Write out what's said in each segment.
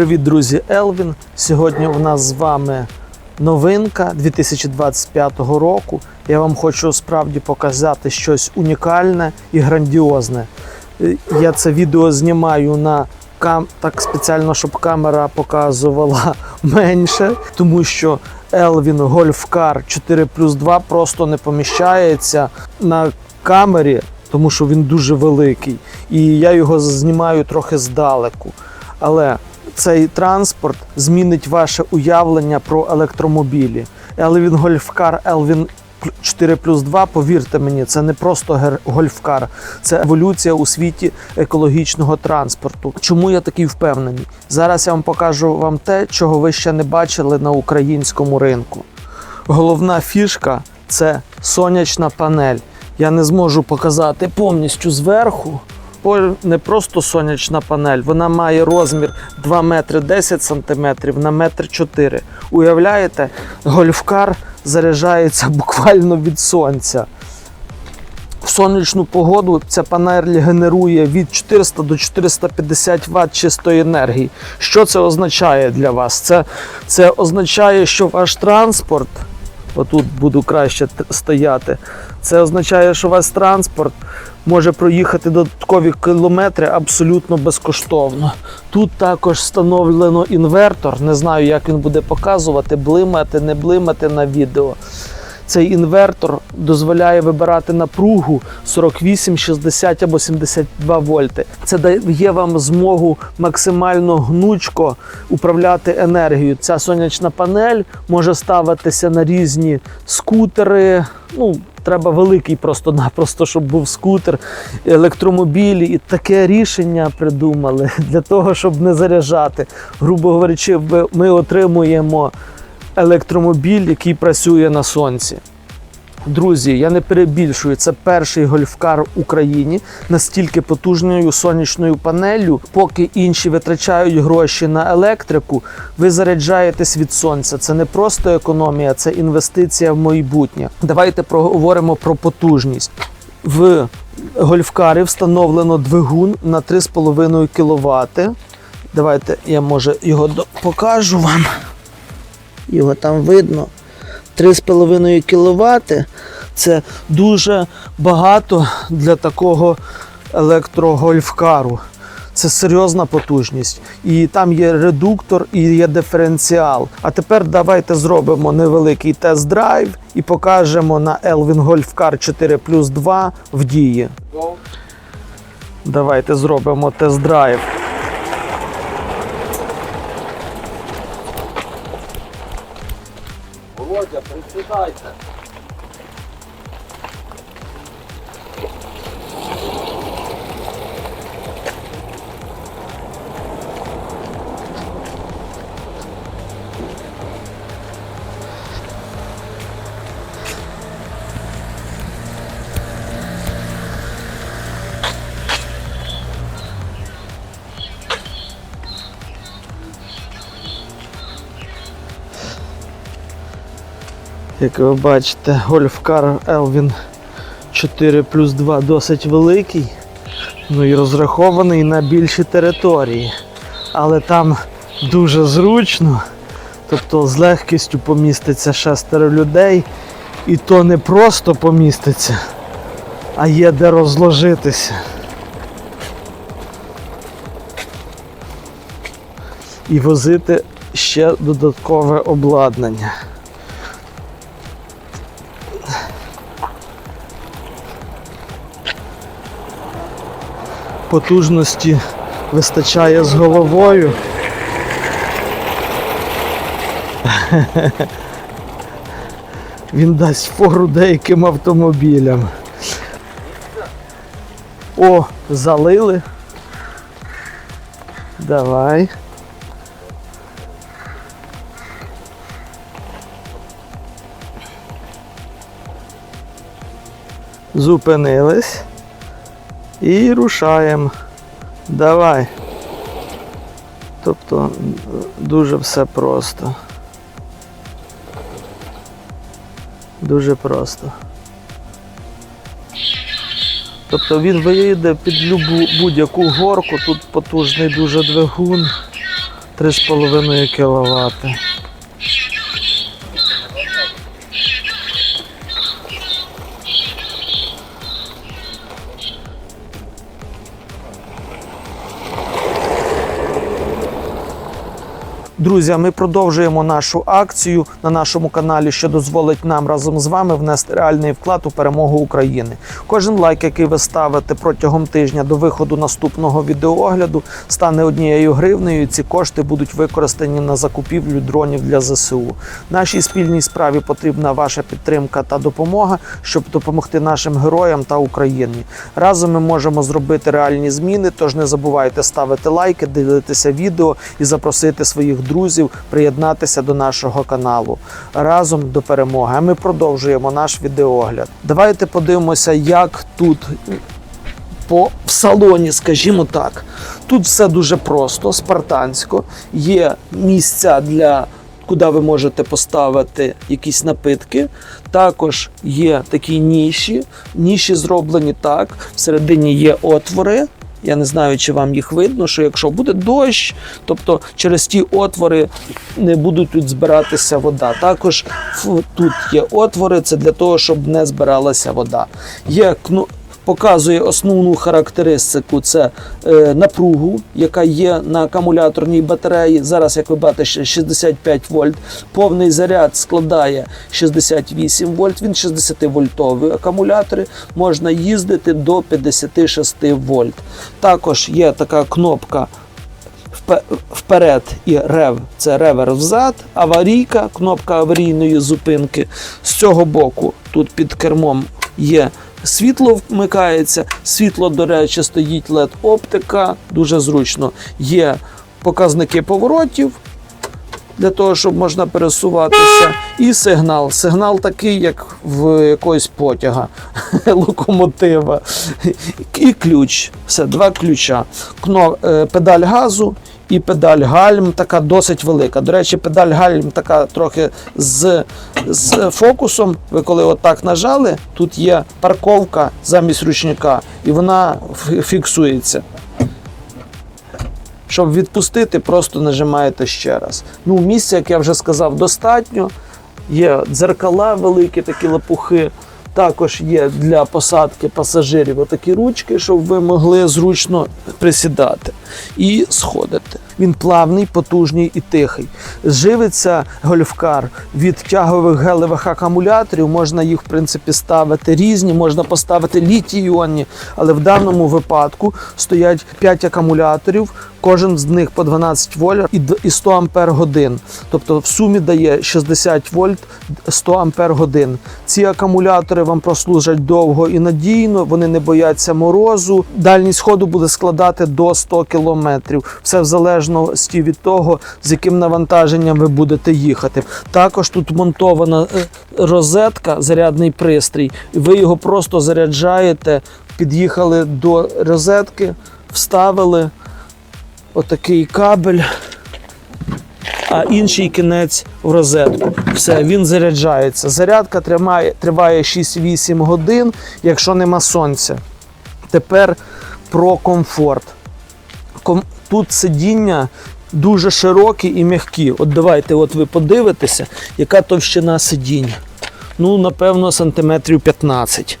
Привіт, друзі, Елвін. Сьогодні у нас з вами новинка 2025 року. Я вам хочу справді показати щось унікальне і грандіозне. Е, Я це відео знімаю на кам... так спеціально, щоб камера показувала менше, тому що Elvin Golf Car 4 плюс 2 просто не поміщається на камері, тому що він дуже великий. І я його знімаю трохи здалеку. Але цей транспорт змінить ваше уявлення про електромобілі. Golf Car, Elvin 4 плюс 2, повірте мені, це не просто гольфкар, це еволюція у світі екологічного транспорту. Чому я такий впевнений? Зараз я вам покажу вам те, чого ви ще не бачили на українському ринку. Головна фішка це сонячна панель. Я не зможу показати повністю зверху. Не просто сонячна панель, вона має розмір 2 метри 10 сантиметрів на метр 4. Уявляєте, гольфкар заряджається буквально від сонця. В сонячну погоду ця панель генерує від 400 до 450 Вт чистої енергії. Що це означає для вас? Це, це означає, що ваш транспорт, отут буду краще стояти, це означає, що ваш транспорт може проїхати додаткові кілометри абсолютно безкоштовно. Тут також встановлено інвертор. Не знаю, як він буде показувати, блимати, не блимати на відео. Цей інвертор дозволяє вибирати напругу 48, 60 або 72 вольти. Це дає вам змогу максимально гнучко управляти енергією. Ця сонячна панель може ставитися на різні скутери. Ну, треба великий просто-напросто, щоб був скутер, електромобілі. І таке рішення придумали для того, щоб не заряджати. Грубо говорячи, ми отримуємо електромобіль, який працює на сонці. Друзі, я не перебільшую, це перший гольфкар в Україні настільки потужною сонячною панеллю, поки інші витрачають гроші на електрику, ви заряджаєтесь від сонця. Це не просто економія, це інвестиція в майбутнє. Давайте проговоримо про потужність. В гольфкарі встановлено двигун на 3,5 кВт. Давайте я може його покажу вам. Його там видно. 3,5 кВт це дуже багато для такого електрогольфкару. Це серйозна потужність. І там є редуктор і є диференціал. А тепер давайте зробимо невеликий тест-драйв і покажемо на Elvin Golf Car 4 плюс 2 в дії. Давайте зробимо тест-драйв. Bye. Як ви бачите, гольфкар Elvin 4 плюс 2 досить великий, ну і розрахований на більші території. Але там дуже зручно, тобто з легкістю поміститься шестеро людей, і то не просто поміститься, а є де розложитися. І возити ще додаткове обладнання. Потужності вистачає з головою. Він дасть фору деяким автомобілям. О, залили. Давай. Зупинились. І рушаємо. Давай. Тобто дуже все просто. Дуже просто. Тобто він виїде під будь-яку горку, тут потужний дуже двигун. 3,5 кВт. Друзі, ми продовжуємо нашу акцію на нашому каналі, що дозволить нам разом з вами внести реальний вклад у перемогу України. Кожен лайк, який ви ставите протягом тижня до виходу наступного відеоогляду, стане однією гривнею. і Ці кошти будуть використані на закупівлю дронів для ЗСУ. Нашій спільній справі потрібна ваша підтримка та допомога, щоб допомогти нашим героям та Україні. Разом ми можемо зробити реальні зміни. Тож не забувайте ставити лайки, ділитися відео і запросити своїх приєднатися до нашого каналу разом до перемоги. Ми продовжуємо наш відеогляд. Давайте подивимося, як тут по в салоні, скажімо так. Тут все дуже просто, спартансько. Є місця для. Куди ви можете поставити якісь напитки. Також є такі ніші. Ніші зроблені так. Всередині є отвори. Я не знаю, чи вам їх видно, що якщо буде дощ, тобто через ті отвори не будуть тут збиратися вода. Також тут є отвори, це для того, щоб не збиралася вода. Є Показує основну характеристику це е, напругу, яка є на акумуляторній батареї. Зараз, як ви бачите, 65 вольт. Повний заряд складає 68 вольт. Він 60 вольтовий акумулятори. Можна їздити до 56 вольт. Також є така кнопка вперед і рев це ревер взад, аварійка, кнопка аварійної зупинки. З цього боку тут під кермом є. Світло вмикається, світло, до речі, стоїть led оптика, дуже зручно. Є показники поворотів для того, щоб можна пересуватися, і сигнал. Сигнал такий, як в якогось потяга, локомотива. І ключ. Все, два ключа. Кно, е, педаль газу і педаль гальм така досить велика. До речі, педаль гальм така трохи з, з фокусом. Ви коли отак нажали, тут є парковка замість ручника, і вона фіксується. Щоб відпустити, просто нажимаєте ще раз. Ну, місця, як я вже сказав, достатньо. Є дзеркала великі, такі лопухи. Також є для посадки пасажирів отакі ручки, щоб ви могли зручно присідати і сходити. Він плавний, потужний і тихий. Живиться гольфкар від тягових гелевих акумуляторів. Можна їх, в принципі, ставити різні, можна поставити літій-іонні, але в даному випадку стоять 5 акумуляторів, кожен з них по 12 вольт і 100 ампер годин. Тобто в сумі дає 60 вольт 100 ампер годин. Ці акумулятори вам прослужать довго і надійно, вони не бояться морозу. Дальність ходу буде складати до 100 кілометрів. Все в залежності від того, з яким навантаженням ви будете їхати. Також тут монтована е, розетка, зарядний пристрій. і Ви його просто заряджаєте, під'їхали до розетки, вставили отакий кабель а інший кінець в розетку. Все, він заряджається. Зарядка тримає, триває 6-8 годин, якщо нема сонця. Тепер про комфорт. Ком- Тут сидіння дуже широкі і м'які. От давайте, от ви подивитеся, яка товщина сидіння. Ну, напевно, сантиметрів 15.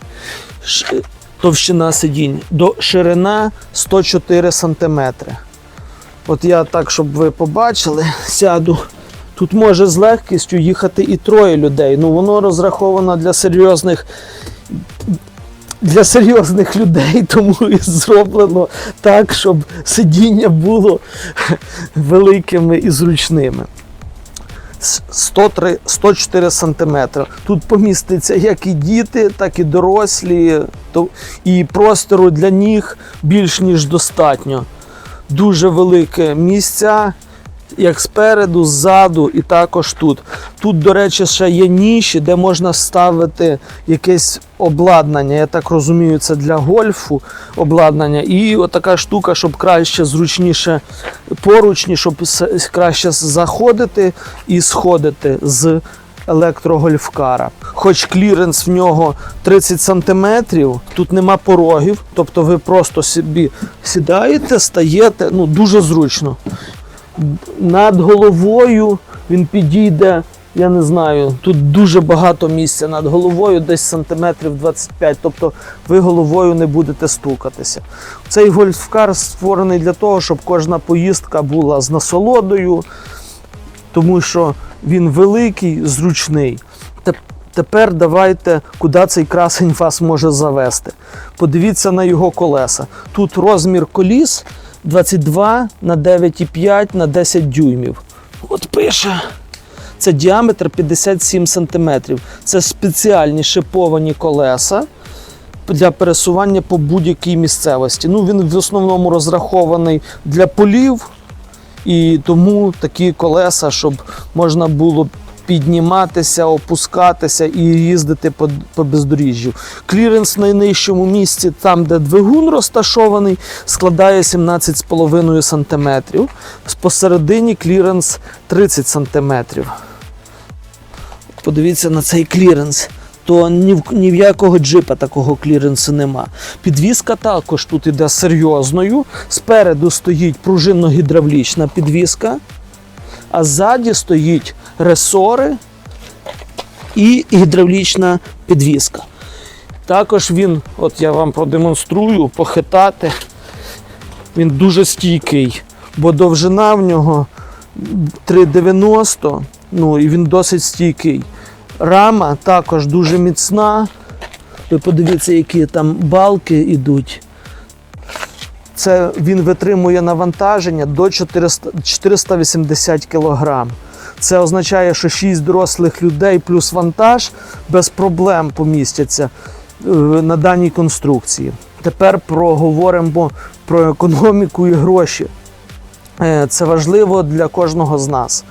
Ш- Товщина сидінь. До ширина 104 сантиметри. От я так, щоб ви побачили, сяду. Тут може з легкістю їхати і троє людей. Ну воно розраховано для серйозних. Для серйозних людей, тому і зроблено так, щоб сидіння було великими і зручними. 103, 104 сантиметри. Тут поміститься як і діти, так і дорослі, і простору для ніг більш ніж достатньо дуже велике місця, як спереду, ззаду, і також тут. Тут, до речі, ще є ніші, де можна ставити якесь обладнання. Я так розумію, це для гольфу обладнання. І отака штука, щоб краще, зручніше поручні, щоб краще заходити і сходити з електрогольфкара. Хоч кліренс в нього 30 сантиметрів, тут нема порогів, тобто ви просто собі сідаєте, стаєте, ну дуже зручно. Над головою він підійде, я не знаю, тут дуже багато місця над головою, десь сантиметрів 25, тобто ви головою не будете стукатися. Цей гольфкар створений для того, щоб кожна поїздка була з насолодою, тому що він великий, зручний. Тепер давайте, куди цей красень вас може завести. Подивіться на його колеса. Тут розмір коліс 22 на 9,5 на 10 дюймів. От пише. Це діаметр 57 см. Це спеціальні шиповані колеса для пересування по будь-якій місцевості. Ну, він в основному розрахований для полів, і тому такі колеса, щоб можна було підніматися, опускатися і їздити по, по бездоріжжю. Кліренс в найнижчому місці, там, де двигун розташований, складає 17,5 см. Посередині кліренс 30 см. Подивіться на цей кліренс. То ні в, ні в якого джипа такого кліренсу нема. Підвізка також тут іде серйозною. Спереду стоїть пружинно-гідравлічна підвізка, а ззаді стоїть ресори і гідравлічна підвізка. Також він, от я вам продемонструю, похитати. Він дуже стійкий, бо довжина в нього 3,90, ну і він досить стійкий. Рама також дуже міцна. Ви подивіться, які там балки йдуть. Це він витримує навантаження до 400, 480 кг. Це означає, що 6 дорослих людей плюс вантаж без проблем помістяться е, на даній конструкції. Тепер проговоримо про економіку і гроші. Е, Це важливо для кожного з нас.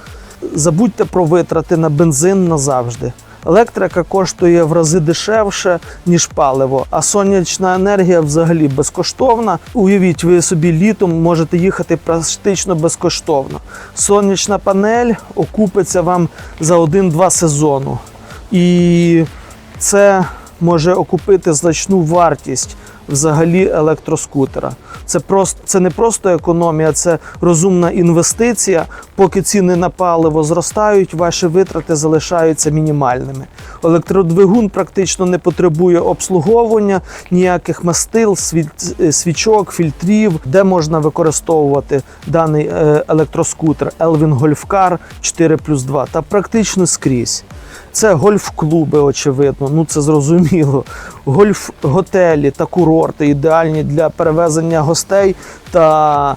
Забудьте про витрати на бензин назавжди. Електрика коштує в рази дешевше, ніж паливо, а сонячна енергія взагалі безкоштовна. Уявіть, ви собі літом можете їхати практично безкоштовно. Сонячна панель окупиться вам за один-два сезону. І це може окупити значну вартість взагалі електроскутера. Це просто це не просто економія, це розумна інвестиція. Поки ціни на паливо зростають, ваші витрати залишаються мінімальними. Електродвигун практично не потребує обслуговування, ніяких мастил, свічок, фільтрів, де можна використовувати даний е, електроскутер Elvin Golf Car 4 плюс 2 та практично скрізь. Це гольф-клуби, очевидно, ну це зрозуміло. Гольф-готелі та курорти ідеальні для перевезення гостей та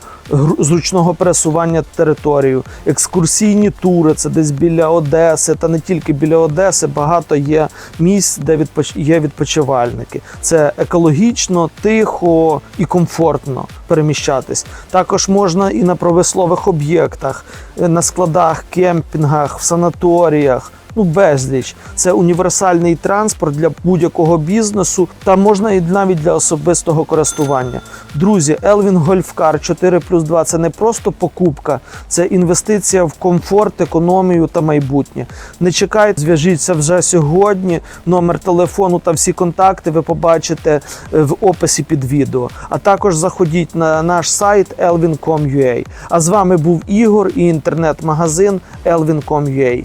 зручного пересування територією. Екскурсійні тури, це десь біля Одеси, та не тільки біля Одеси, багато є місць, де відпоч... є відпочивальники. Це екологічно, тихо і комфортно переміщатись. Також можна і на промислових об'єктах, е, на складах, кемпінгах, в санаторіях. Ну, безліч. Це універсальний транспорт для будь-якого бізнесу, та можна і навіть для особистого користування. Друзі, Golf Car 4 плюс 2 це не просто покупка, це інвестиція в комфорт, економію та майбутнє. Не чекайте, зв'яжіться вже сьогодні. Номер телефону та всі контакти ви побачите е, в описі під відео. А також заходіть на наш сайт elvin.com.ua. А з вами був Ігор і інтернет-магазин elvin.com.ua.